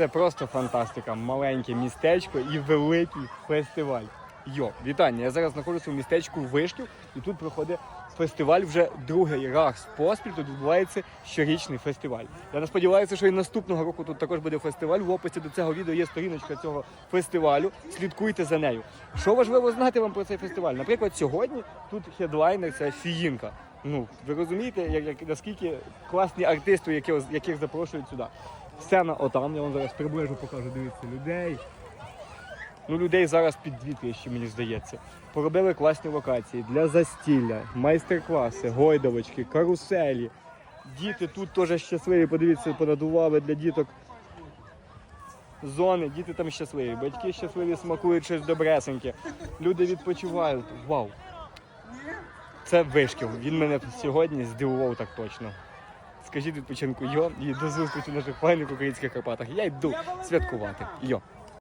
Це просто фантастика. Маленьке містечко і великий фестиваль. Йо, вітання! Я зараз знаходжуся в містечку Вишків, і тут проходить фестиваль вже другий раз поспіль. Тут відбувається щорічний фестиваль. Я не сподіваюся, що і наступного року тут також буде фестиваль. В описі до цього відео є сторіночка цього фестивалю. Слідкуйте за нею. Що важливо знати вам про цей фестиваль? Наприклад, сьогодні тут хедлайнер це Фіїнка. Ну, ви розумієте, як, як наскільки класні артисти, яких, яких запрошують сюди. Сцена отам, я вам зараз приближу покажу, дивіться, людей. Ну, людей зараз під дві тисячі, мені здається. Поробили класні локації для застілля, майстер-класи, гойдовочки, каруселі. Діти тут теж щасливі, подивіться, понадували для діток зони, діти там щасливі, батьки щасливі, смакують щось добресеньке. Люди відпочивають. Вау! Це вишків. Він мене сьогодні здивував так точно. Скажіть відпочинку йо і до зустрічі в наших файних українських Карпатах. Я йду святкувати. Йо.